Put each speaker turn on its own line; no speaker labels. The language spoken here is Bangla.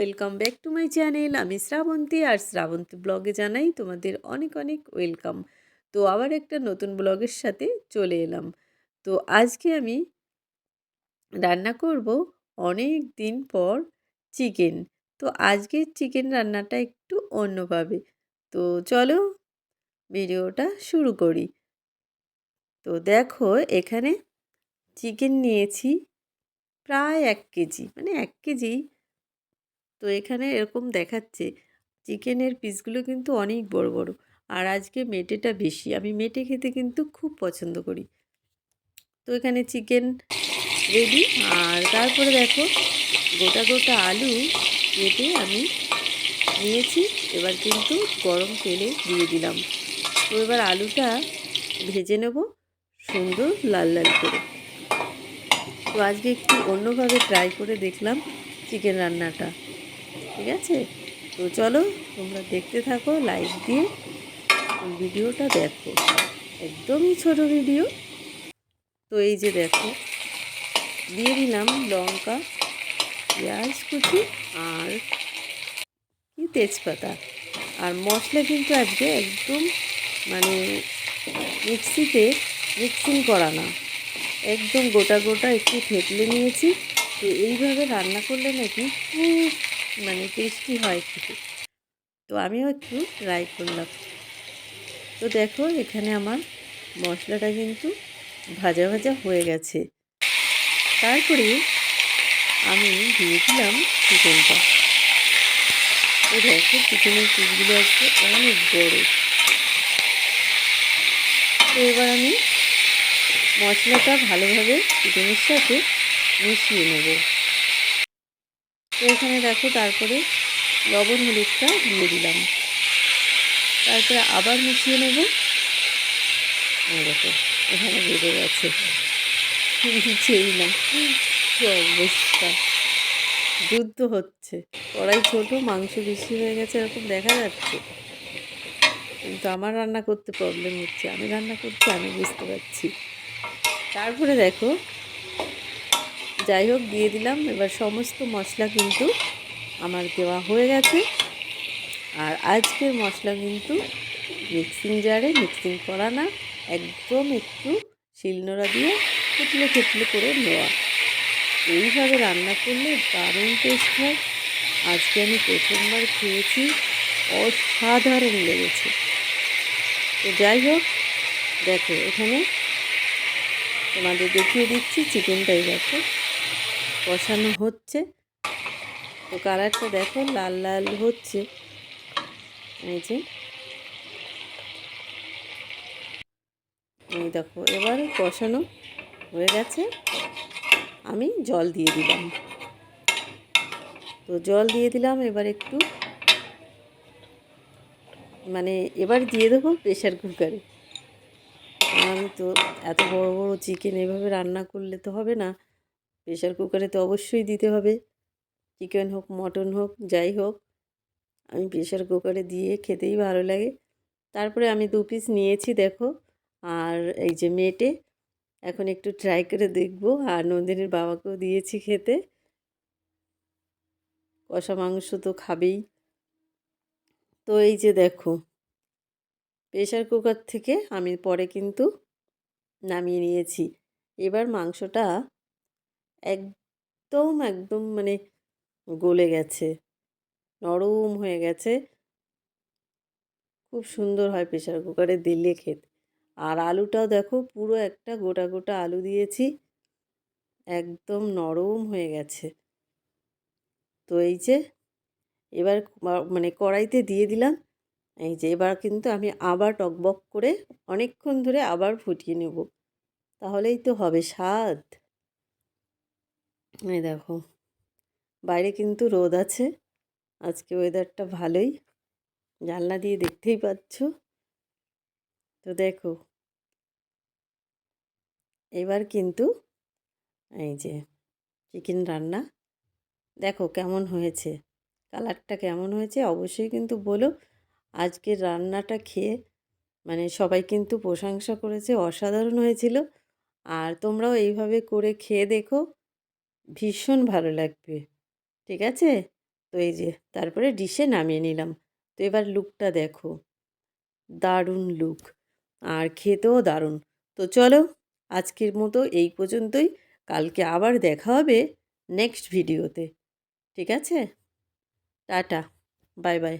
Welcome back to my channel আমি শ্রাবন্তী আর শ্রাবন্তী ব্লগে জানাই তোমাদের অনেক অনেক ওয়েলকাম তো আবার একটা নতুন ব্লগের সাথে চলে এলাম। তো আজকে আমি রান্না করব অনেক দিন পর চিকেন তো আজকের চিকেন রান্নাটা একটু অন্যভাবে। তো চলো ভিডিওটা শুরু করি। তো দেখো এখানে চিকেন নিয়েছি প্রায় এক কেজি। মানে এক কেজি তো এখানে এরকম দেখাচ্ছে চিকেনের পিসগুলো কিন্তু অনেক বড় বড়। আর আজকে মেটেটা বেশি, আমি মেটে খেতে কিন্তু খুব পছন্দ করি। তো এখানে চিকেন রেডি আর তারপরে দেখো, গোটা গোটা আলু কেটে আমি নিয়েছি, এবার কিন্তু গরম তেলে দিয়ে দিলাম। তো এবার আলুটা ভেজে নেব সুন্দর লাল লাল করে। তো আজকে একটু অন্যভাবে ট্রাই করে দেখলাম চিকেন রান্নাটা। ঠিক আছে? তো চলো, তোমরা দেখতে থাকো লাইক দিয়ে ভিডিওটা দেখো। একদমই ছোট ভিডিও তো এই যে দেখো, দিয়ে দিলাম লঙ্কা, পেঁয়াজ কুচি আর কি তেজপাতা। আর মশলা কিন্তু আজকে একদম মানে মিক্সিতে মিক্সিং করা না। একদম গোটা গোটা একটু থেতলে নিয়েছি। তো এইভাবে রান্না করলে নাকি খুব মানে টেস্টি হয় খেতে। তো আমিও একটু ট্রাই করলাম। তো দেখো এখানে আমার মশলাটা কিন্তু ভাজা ভাজা হয়ে গেছে। তারপরে আমি দিয়ে দিলাম চিকেনটা। তো দেখো চিকেনের পিসগুলো আজকে অনেক বড়। তো এবার আমি মশলাটা ভালোভাবে চিকেনের সাথে মিশিয়ে নেব। এখানে দেখো তারপরে লবণ হলুদটা দিয়ে দিলাম। তারপরে আবার মিশিয়ে নেব। দেখো, এখানে বেড়ে গেছে। নিচেই না, কি অবস্থা। যুদ্ধ হচ্ছে। কড়াই ছোটো, মাংস বেশি হয়ে গেছে, এরকম দেখা যাচ্ছে। কিন্তু আমার রান্না করতে প্রবলেম হচ্ছে। আমি রান্না করছি, আমি বুঝতে পারছি। তারপরে দেখো যাই হোক, দিয়ে দিলাম। এবার সমস্ত মশলা কিন্তু আমার দেওয়া হয়ে গেছে। আর আজকের মশলা কিন্তু মিক্সিং জারে মিক্সিং করা না, একদম একটু শিলনোড়া দিয়ে থেতলে থেতলে করে নেওয়া। এইভাবে রান্না করলে দারুণ টেস্ট হয়। আজকে আমি প্রথমবার খেয়েছি, অসাধারণ লেগেছে। তো যাই হোক, দেখো এখানে তোমাদের দেখিয়ে দিচ্ছি চিকেনটাই দেখো কষানো হচ্ছে। তো কালারটা দেখো, লাল লাল হচ্ছে। এই যে। এই দেখো, এবার কষানো হয়ে গেছে। আমি জল দিয়ে দিলাম। তো জল দিয়ে দিলাম, এবার একটু মানে এবার দিয়ে দেবো প্রেশার কুকারে আমি তো এত বড় বড় চিকেন এভাবে রান্না করলে তো হবে না। প্রেশার কুকারে তো অবশ্যই দিতে হবে। চিকেন হোক মটন হোক, যাই হোক, আমি প্রেশার কুকারে দিয়ে খেতেই ভালো লাগে। তারপরে আমি দু পিস নিয়েছি, দেখো। আর এই যে মেটে, এখন একটু ট্রাই করে দেখব। আর নন্দিনীর বাবাকেও দিয়েছি খেতে। কষা মাংস তো খাবেই। তো এই যে দেখো প্রেশার কুকার থেকে আমি পরে কিন্তু নামিয়ে নিয়েছি। এবার মাংসটা একদম একদম মানে গলে গেছে। নরম হয়ে গেছে। খুব সুন্দর হয় প্রেশার কুকারে দিলে খেতে। আর আলুটাও দেখো, পুরো একটা গোটা গোটা আলু দিয়েছি। একদম নরম হয়ে গেছে। তো এই যে, এবার মানে কড়াইতে দিয়ে দিলাম। এই যে, এবার কিন্তু আমি আবার টকবক করে অনেকক্ষণ ধরে আবার ফুটিয়ে নেব। তাহলেই তো হবে স্বাদ। এই দেখো, বাইরে কিন্তু রোদ আছে। আজকে ওয়েদারটা ভালোই। জানলা দিয়ে দেখতেই পাচ্ছ। তো দেখো, এবার কিন্তু এই যে চিকেন রান্না। দেখো কেমন হয়েছে কালারটা কেমন হয়েছে অবশ্যই কিন্তু বলো। আজকের রান্নাটা খেয়ে মানে সবাই কিন্তু প্রশংসা করেছে, অসাধারণ হয়েছিল। আর তোমরাও এইভাবে করে খেয়ে দেখো। ভীষণ ভালো লাগবে। ঠিক আছে? তো এই যে, তারপরে ডিশে নামিয়ে নিলাম। তো এবার লুকটা দেখো। দারুণ লুক। আর খেতেও দারুণ। তো চলো, আজকের মতো এই পর্যন্তই। কালকে আবার দেখা হবে নেক্সট ভিডিওতে ঠিক আছে? টাটা। Bye bye.